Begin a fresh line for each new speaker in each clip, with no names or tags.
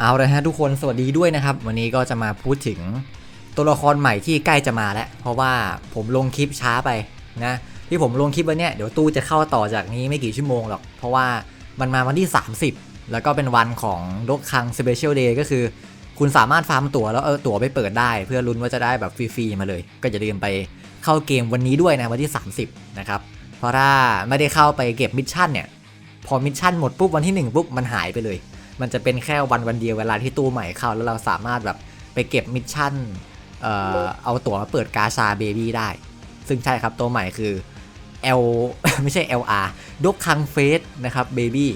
เอาเลยฮะทุกคนสวัสดีด้วยนะครับ วันนี้ก็จะมาพูดถึงตัวละครใหม่ที่ใกล้จะมาแล้ว เพราะว่าผมลงคลิปช้าไปนะที่ผมลงคลิปวันนี้เดี๋ยวตู้จะเข้าต่อจากนี้ไม่กี่ชั่วโมงหรอก เพราะว่ามันมาวันที่ 30 แล้วก็เป็นวันของดกคังสเปเชียลเดย์ก็คือ คุณสามารถฟาร์มตั๋วแล้วเออตั๋วไปเปิดได้ เพื่อลุ้นว่าจะได้แบบฟรีๆมาเลย ก็อย่าลืมไปเข้าเกมวันนี้ด้วยนะวันที่ 30นะครับเพราะถ้าไม่ได้เข้าไปเก็บมิชชั่นเนี่ยพอมิชชั่นหมดปุ๊บวันที่ 1ปุ๊บมันหายไปเลย มันจะเป็นแค่วันวันเดียวเวลาที่ตู้ใหม่เข้า แล้วเราสามารถแบบไปเก็บมิชชั่นเอ่อเอาตั๋วมาเปิดกาชาเบบี้ได้ ซึ่งใช่ครับตัวใหม่คือ L ไม่ใช่ LR ดกคังเฟสนะครับเบบี้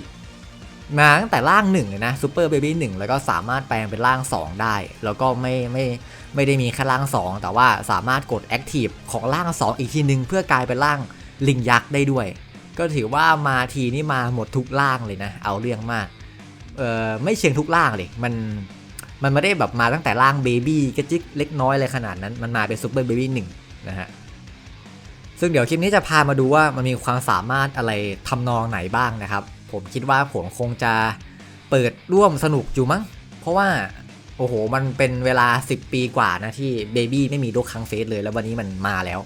มาตั้งแต่ร่างหนึ่งเลยนะซูเปอร์เบบี้หนึ่งแล้วก็สามารถแปลงเป็นร่าง 2 ได้ แล้วก็ไม่ไม่ไม่ได้มีแค่ร่าง 2 แต่ว่าสามารถกดแอคทีฟของร่าง 2 อีกทีนึง เพื่อกลายเป็นร่างลิงยักษ์ได้ด้วย ก็ถือว่ามาทีนี่มาหมดทุกร่างเลยนะ เอาเรื่องมาก เออไม่เชิงทุกร่างเลยมันมันไม่ได้แบบมาตั้งแต่ร่างเบบี้กระจิกเล็กน้อยเลยขนาดนั้น มันมาเป็นซูเปอร์เบบี้หนึ่งนะฮะ ซึ่งเดี๋ยวคลิปนี้จะพามาดูว่ามันมีความสามารถอะไรทำนองไหนบ้างนะครับ ผมคิดว่าผมคงจะเปิดร่วมสนุกอยู่มั้ง เพราะว่า โอ้โห มันเป็นเวลา 10 ปีกว่านะที่เบบี้ไม่มีโดกคังเฟสเลยแล้ววันนี้มันมาแล้ว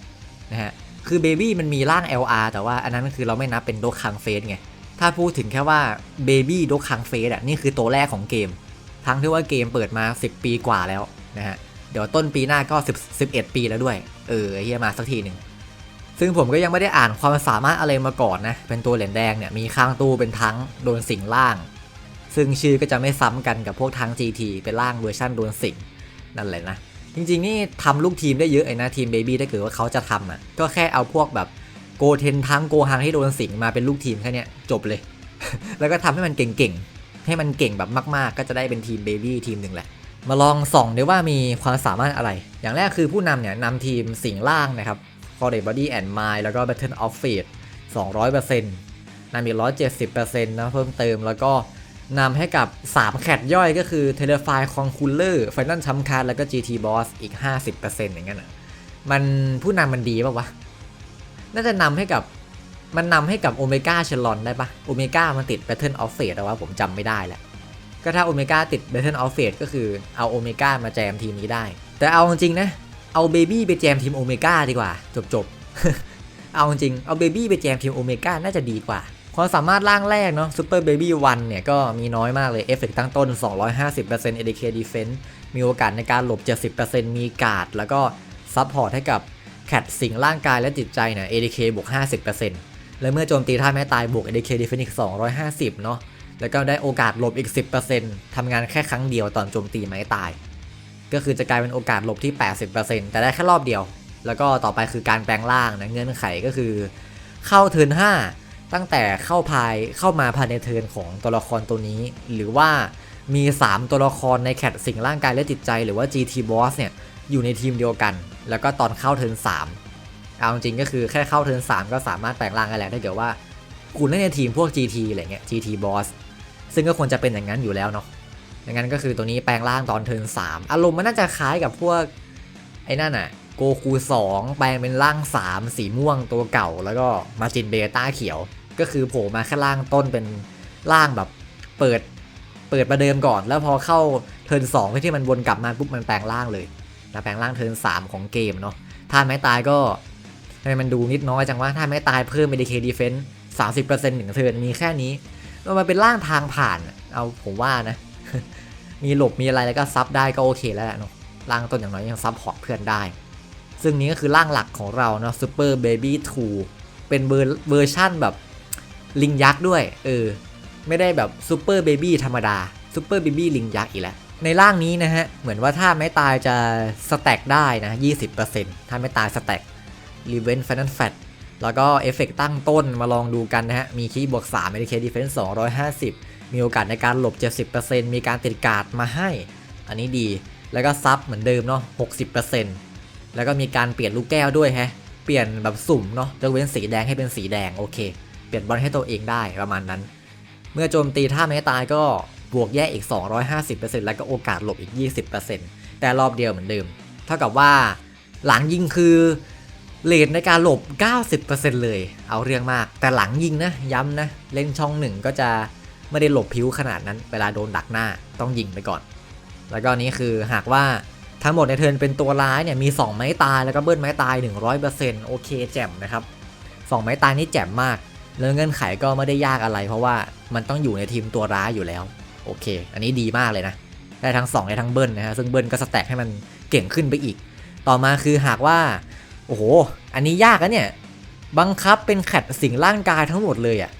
นะฮะ คือเบบี้มันมีร่าง LR แต่ว่าอันนั้นคือเราไม่นับเป็นโดกคังเฟสไง ถ้าพูดถึงแค่ว่าเบบี้ดกคังเฟสอะนี่คือตัวแรกของเกม ทั้งที่ว่าเกมเปิดมา 10 ปีกว่าแล้วนะฮะ เดี๋ยวต้นปีหน้าก็ 10 11 ปีแล้วด้วย เออเฮียมาสักทีหนึ่ง ซึ่งผมก็ยังไม่ได้อ่านความสามารถอะไรมาก่อนนะ เป็นตัวเหรียญแดงเนี่ยมีข้างตู้เป็นทั้งโดนสิงล่าง ซึ่งชื่อก็จะไม่ซ้ำกันกับพวกทั้ง GT เป็นล่างเวอร์ชันโดนสิงนั่นแหละนะจริงๆนี่ทำลูกทีมได้เยอะไอ้นะทีมเบบี้ถ้าเกิดว่าเขาจะทำอะก็แค่เอาพวกแบบ โกเทนทั้งโกฮังที่โดนสิงมาเป็นลูกทีมแค่เนี้ยจบเลย แล้วก็ทำให้มันเก่งๆ ให้มันเก่งแบบมากๆ ก็จะได้เป็นทีมเบบี้ทีมหนึ่งแหละ มาลองส่องดูว่ามีความสามารถอะไร อย่างแรกคือผู้นำเนี่ยนำทีมสิงล่างนะครับ f o r e Body and Mind แล้วก็ Battle of Fate 200%นำอีก170%นะเพิ่มเติมแล้วก็นำให้กับ 3 แคดย่อยก็คือ Terrify Conqueror Final c h a m p Card แล้วก็ GT Boss อีก 50%อย่างนั้นอะมันผู้นำมันดีป่าวะ น่าจะนำให้กับมันนำให้กับโอเมก้าเชลอนได้ปะโอเมก้ามันติด Battle of Fate แต่ว่าผมจำไม่ได้แหละก็ถ้าโอเมก้าติด Battle of Fate ก็คือเอาโอเมก้ามาแจมทีมนี้ได้ แต่เอาจริงๆนะ เอาเบบี้ไปแจมทีมโอเมก้าดีกว่า จบจบเอาจริงเอาเบบี้ไปแจมทีมโอเมก้าน่าจะดีกว่าความสามารถร่างแรกเนาะซูเปอร์เบบี้วันเนี่ยก็มีน้อยมากเลย เอฟเฟกตั้งต้น 250% ADK Defense มีโอกาสในการหลบ 70%มีการ์ดแล้วก็ซับพอร์ตให้กับ แคทสิงร่างกายและจิตใจเนี่ย ADK บวก 50%และเมื่อโจมตีท่าแม้ตายบวก ADK Defense อีก 250 เนาะแล้วก็ได้โอกาสหลบอีก 10%ทำงานแค่ครั้งเดียวตอนโจมตีไม้ตาย ก็คือจะกลายเป็นโอกาสหลบที่ 80%แต่ได้แค่รอบเดียว แล้วก็ต่อไปคือการแปลงร่างนะเงื่อนไขก็คือ เข้าเทิร์น5 ตั้งแต่เข้าภายเข้ามาภายในเทิร์นของตัวละครตัวนี้ หรือว่ามี 3 ตัวละครในแคทสิ่งร่างกายและจิตใจ หรือว่า GT Boss เนี่ย อยู่ในทีมเดียวกัน แล้วก็ตอนเข้าเทิร์น3เอาจริงก็คือแค่เข้าเทิร์น3ก็สามารถแปลงร่างได้แล้วถ้าเกิดว่าคุณเล่นในทีมพวก GT อะไรเงี้ย GT Boss ซึ่งก็ควรจะเป็นอย่างนั้นอยู่แล้วเนาะดังนั้นก็คือตัวนี้แปลงร่างตอนเทิร์น3อารมณ์มันน่าจะคล้ายกับพวกไอ้นั่นอะโกคู2แปลงเป็นร่าง 3 สีม่วงตัวเก่า แล้วก็มาจินเบต้าเขียว ก็คือโผล่มาแค่ร่างต้นเป็นร่างแบบเปิดเปิดประเดิมก่อน แล้วพอเข้าเทิร์น2ที่มันวนกลับมาปุ๊บมันแปลงร่างเลย นะแปลงร่างเทิร์น3 ของเกมเนาะถ้าไม่ตายก็ทำไมมันดูนิดน้อยจังว่าถ้าไม่ตายเพิ่ม ADK Defense 30%หนึ่งเทิร์นมีแค่นี้มันเป็นร่างทางผ่านเอาผมว่านะ มีหลบมีอะไรแล้วก็ซับได้ก็โอเคแล้วแหละเนาะร่างต้นอย่างน้อยยังซับพอร์ตเพื่อนได้ ซึ่งนี้ก็คือร่างหลักของเราเนาะ Super Baby 2เป็นเวอร์เวอร์ชั่นแบบลิงยักษ์ด้วย เออ ไม่ได้แบบ Super Baby ธรรมดา Super Baby ลิงยักษ์อีกแล้ว ในร่างนี้นะฮะ เหมือนว่าถ้าไม่ตายจะสแต็กได้นะ 20%ถ้าไม่ตายสแต็ก r e v e n g e Final Fat แล้วก็เอฟเฟกตั้งต้นมาลองดูกันนะฮะ มีคีย์บวก3 ADK Defense 250มีโอกาสในการหลบ 70%มีการติดการ์ดมาให้ อันนี้ดี แล้วก็ซับเหมือนเดิมเนาะ60%แล้วก็มีการเปลี่ยนลูกแก้วด้วยแฮะ เปลี่ยนแบบสุ่มเนาะยกเว้นสีแดงให้เป็นสีแดงโอเค เปลี่ยนบอลให้ตัวเองได้ประมาณนั้น เมื่อโจมตีท่าไม่ตายก็บวกแยกอีก 250%แล้วก็โอกาสหลบอีก 20%แต่รอบเดียวเหมือนเดิม เท่ากับว่าหลังยิงคือเลทในการหลบ 90%เลย เอาเรื่องมาก แต่หลังยิงนะ ย้ำนะ เล่นช่องหนึ่งก็จะไม่ได้หลบพิ้วขนาดนั้น เวลาโดนดักหน้าต้องยิงไปก่อน แล้วก็นี้คือหากว่าทั้งหมดในเทิร์นเป็นตัวร้ายเนี่ยมี 2 ไม้ตายแล้วก็เบิ้ลไม้ตาย 100%โอเคแจ่มนะครับ 2 ไม้ตายนี่แจ่มมาก แล้วเงื่อนไขก็ไม่ได้ยากอะไร เพราะว่ามันต้องอยู่ในทีมตัวร้ายอยู่แล้ว โอเค อันนี้ดีมากเลยนะ ได้ทั้ง 2 ได้ทั้งเบิ้ลนะฮะ ซึ่งเบิ้ลก็สแต็กให้มันเก่งขึ้นไปอีก ต่อมาคือหากว่า โอ้โห อันนี้ยากนะเนี่ย บังคับเป็นแคดสิ่งร่างกายทั้งหมดเลยอะ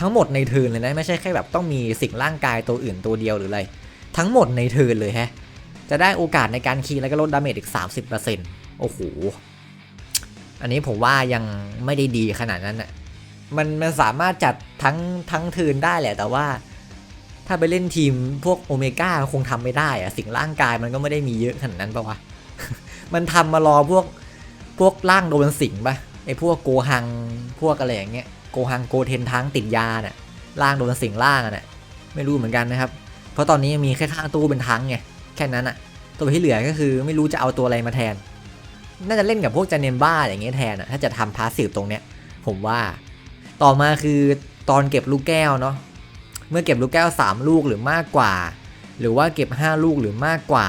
ทั้งหมดในเทินเลยนะ ไม่ใช่แค่แบบต้องมีสิ่งร่างกายตัวอื่นตัวเดียวหรืออะไร ทั้งหมดในเทินเลยแฮะ จะได้โอกาสในการคีแล้วก็ลดดาเมจอีก 30%โอ้โห อันนี้ผมว่ายังไม่ได้ดีขนาดนั้นอะมันมันสามารถจัดทั้งทั้งเทินได้แหละแต่ว่า ถ้าไปเล่นทีมพวกโอเมก้าคงทำไม่ได้อะสิ่งร่างกายมันก็ไม่ได้มีเยอะขนาดนั้นปะวะ มันทำมารอพวกพวกร่างโดนสิงปะไอพวกโกหังพวกอะไรอย่างเงี้ยโกหังโกเทนทั้งติดยาน่ะร่างโดนสิงร่างอะน่ะไม่รู้เหมือนกันนะครับ เพราะตอนนี้มีแค่ข้างตู้เป็นทั้งไงแค่นั้นอะตัวที่เหลือก็คือไม่รู้จะเอาตัวอะไรมาแทน น่าจะเล่นกับพวกจเนมบ้าอย่างเงี้ยแทนอะถ้าจะทำพาสซีฟตรงเนี้ยผมว่า ต่อมาคือตอนเก็บลูกแก้วเนาะ เมื่อเก็บลูกแก้ว 3 ลูกหรือมากกว่า หรือว่าเก็บ 5 ลูกหรือมากกว่า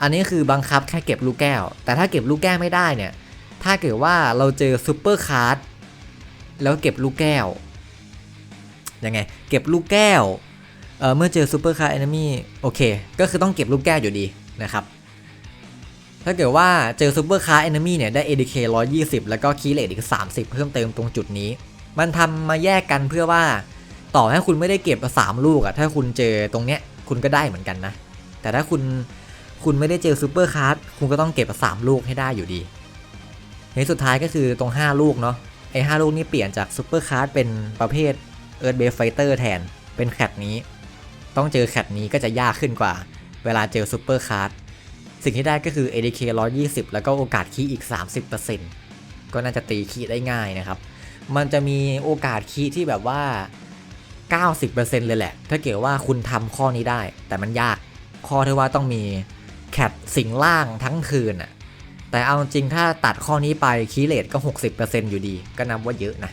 อันนี้คือบังคับแค่เก็บลูกแก้ว แต่ถ้าเก็บลูกแก้วไม่ได้เนี่ย ถ้าเกิดว่าเราเจอซูเปอร์คาร์ดแล้วเก็บลูกแก้ว ยังไง เก็บลูกแก้วเเมื่อเจอซูเปอร์คาร์ดแอนิมี่โอเค ก็คือต้องเก็บลูกแก้วอยู่ดีนะครับถ้าเกิดว่าเจอซูเปอร์คาร์แอนมี่เนี่ยได้ ADK 120 แล้วก็คีเลตอีก 30 เพิ่มเติมตรงจุดนี้ มันทำมาแยกกันเพื่อว่า ต่อให้คุณไม่ได้เก็บสามลูกอะถ้าคุณเจอตรงเนี้ยคุณก็ได้เหมือนกันนะ แต่ถ้าคุณคุณไม่ได้เจอซูเปอร์คาร์ดคุณก็ต้องเก็บสามลูกให้ได้อยู่ดีในสุดท้ายก็คือตรง 5 ลูกเนาะไอ้5ลูกนี้เปลี่ยนจากซูเปอร์คาร์ดเป็นประเภทเอิร์ธเบฟไฟเตอร์แทนเป็นแคดนี้ ต้องเจอแคดนี้ก็จะยากขึ้นกว่า เวลาเจอซูเปอร์คาร์ดสิ่งที่ได้ก็คือ ADK 120 แล้วก็โอกาสคีอีก 30%ก็น่าจะตีคีได้ง่ายนะครับ มันจะมีโอกาสคีที่แบบว่า 90%เลยแหละ ถ้าเกิดว่าคุณทำข้อนี้ได้ แต่มันยากข้อที่ว่าต้องมีแคดสิงล่างทั้งคืนอะแต่เอาจริงถ้าตัดข้อนี้ไปคีย์เลทก็ 60%อยู่ดี ก็นับว่าเยอะนะ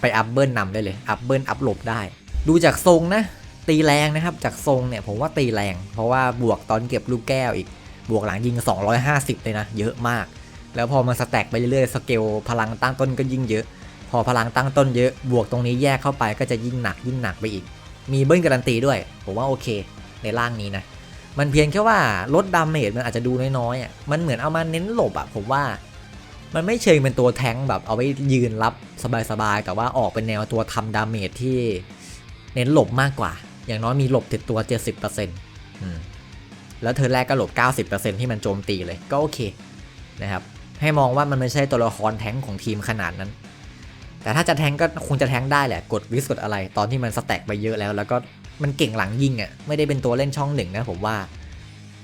ไปอัพเบิลนำได้เลย อัพเบิลอัพหลบได้ ดูจากทรงนะ ตีแรงนะครับ จากทรงเนี่ยผมว่าตีแรง เพราะว่าบวกตอนเก็บลูกแก้วอีก บวกหลังยิง 250 เลยนะ เยอะมาก แล้วพอมันสแต็กไปเรื่อยๆ สเกลพลังตั้งต้นก็ยิ่งเยอะ พอพลังตั้งต้นเยอะบวกตรงนี้แยกเข้าไปก็จะยิ่งหนักยิ่งหนักไปอีก มีเบิ้ลการันตีด้วย ผมว่าโอเค ในร่างนี้นะ มันเพียงแค่ว่าลดดาเมจมันอาจจะดูน้อยๆอะมันเหมือนเอามาเน้นหลบอะผมว่ามันไม่เชิงเป็นตัวแทงแบบเอาไว้ยืนรับสบายๆแต่ว่าออกเป็นแนวตัวทำดาเมจที่เน้นหลบมากกว่า อย่างน้อยมีหลบติดตัว 70%อืแล้วเธอแรกก็หลบ 90%ที่มันโจมตีเลยก็โอเคนะครับให้มองว่ามันไม่ใช่ตัวละครแท้งของทีมขนาดนั้น แต่ถ้าจะแทงก็คงจะแทงได้แหละ กดวิสกดอะไร ตอนที่มันสแต็กไปเยอะแล้ว แล้วก็มันเก่งหลังยิงอะ่ะ ไม่ได้เป็นตัวเล่นช่องหนึ่งนะผมว่า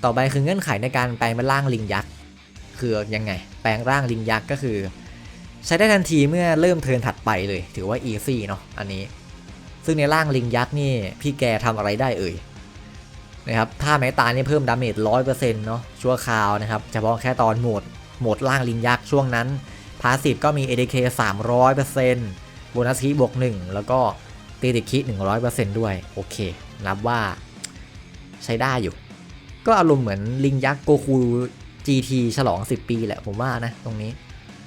ต่อไปคือเงื่อนไขในการแปลงเป็นร่างลิงยักษ์ คือยังไง แปลงร่างลิงยักษ์ก็คือ ใช้ได้ทันทีเมื่อเริ่มเทินถัดไปเลย ถือว่าอีซี่เนาะ อันนี้ ซึ่งในร่างลิงยักษ์นี่พี่แกทำอะไรได้เอ่ยนะครับถ้าแม้ตายนี่เพิ่มดาเมจร้อยเปอร์เซ็นต์เนาะชั่วคราวนะครับเฉพาะแค่ตอนโหมดโหมดล่างลิงยักษ์ช่วงนั้น พาสซีฟก็มี ADK 300%โบนัสคีบวก 1 แล้วก็ตีติคี100%ด้วย โอเค นับว่าใช้ได้อยู่ ก็อารมณ์เหมือนลิงยักษ์โกคู GT ฉลอง 10 ปีแหละผมว่านะ ตรงนี้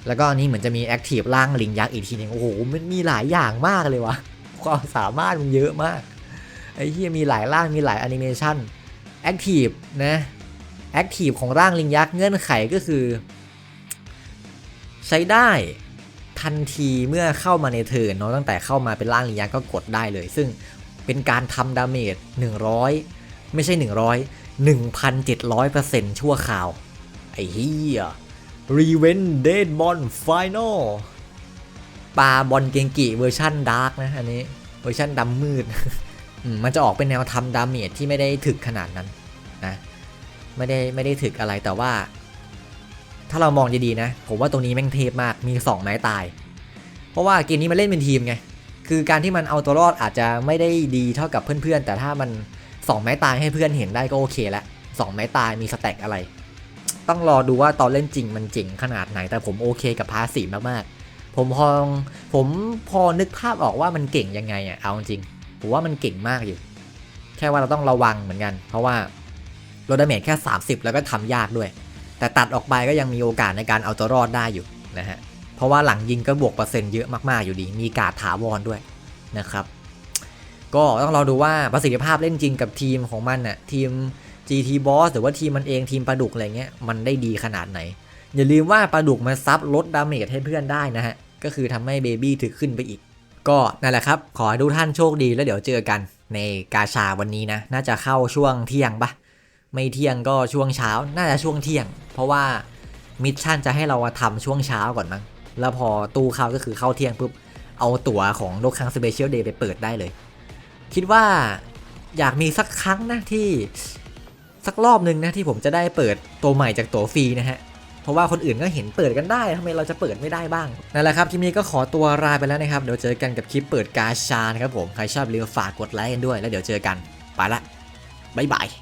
แล้วก็อันนี้เหมือนจะมีแอคทีฟร่างลิงยักษ์อีกทีหนึงโอ้โห มันมีหลายอย่างมากเลยวะความสามารถมันเยอะมาก ไอ้เหี้ยมีหลายร่างมีหลายแอนิเมชันแอคทีฟนะแอคทีฟของร่างลิงยักษ์เงื่อนไขก็คือ ใช้ได้ทันทีเมื่อเข้ามาในเทิร์นเนาะตั้งแต่เข้ามาเป็นร่างลิงยักษ์ก็กดได้เลย ซึ่งเป็นการทำดาเมจ100 ไม่ใช่ 100 1,700%ชั่วคราว ไอ้เหี้ย Revenge Dead Bond Final ปลาบอลเกงกิเวอร์ชั่นดาร์กนะอันนี้ เวอร์ชั่นดำมืด มันจะออกเป็นแนวทำดาเมจที่ไม่ได้ถึกขนาดนั้นนะไม่ได้ไม่ได้ถึกอะไรแต่ว่า ถ้าเรามองดีๆนะ ผมว่าตรงนี้แม่งเทพมากมี 2 ไม้ตาย เพราะว่าเกมนี้มันเล่นเป็นทีมไง คือการที่มันเอาตัวรอดอาจจะไม่ได้ดีเท่ากับเพื่อนๆ แต่ถ้ามัน 2 ไม้ตายให้เพื่อนเห็นได้ก็โอเคละ2ไม้ตายมีสแต็กอะไร ต้องรอดูว่าตอนเล่นจริงมันจริงขนาดไหน แต่ผมโอเคกับพาสีมากๆ ผมพอผมพอนึกภาพออกว่ามันเก่งยังไงอะเอาจริงผมว่ามันเก่งมากอยู่ แค่ว่าเราต้องระวังเหมือนกัน เพราะว่าโรดาเมจแค่ 30 แล้วก็ทำยากด้วย แต่ตัดออกไปก็ยังมีโอกาสในการเอาตัวรอดได้อยู่นะฮะ เพราะว่าหลังยิงก็บวกเปอร์เซ็นต์เยอะมาก ๆ อยู่ดี มีการดถาวรด้วยนะครับ ก็ต้องรอดูว่าประสิทธิภาพเล่นจริงกับทีมของมันน่ะทีม GT Boss หรือว่าทีมมันเองทีมปลาดุกอะไรเงี้ยมันได้ดีขนาดไหน อย่าลืมว่าปลาดุกมันซับลดดาเมจให้เพื่อนได้นะฮะ ก็คือทำให้เบบี้ถึกขึ้นไปอีก ก็นั่นแหละครับ ขอให้ทุกท่านโชคดีแล้วเดี๋ยวเจอกันในกาชาวันนี้นะ น่าจะเข้าช่วงเที่ยงปะ ไม่เที่ยงก็ช่วงเช้าน่าจะช่วงเที่ยง เพราะว่ามิชชั่นจะให้เราทำช่วงเช้าก่อนมั้งแล้วพอตู้เข้าก็คือเข้าเที่ยงปุ๊บเอาตั๋วของโลกคังสเปเชียลเดย์ไปเปิดได้เลย คิดว่าอยากมีสักครั้งนะที่สักรอบหนึ่งนะที่ผมจะได้เปิดตัวใหม่จากตัวฟรีนะฮะเพราะว่าคนอื่นก็เห็นเปิดกันได้ทำไมเราจะเปิดไม่ได้บ้างนั่นแหละครับคลิปนี้ก็ขอตัวลาไปแล้วนะครับเดี๋ยวเจอกันกับคลิปเปิดกาชานะครับผมใครชอบเรือฝากกดไลค์กันด้วยแล้วเดี๋ยวเจอกันไปละบ๊ายบาย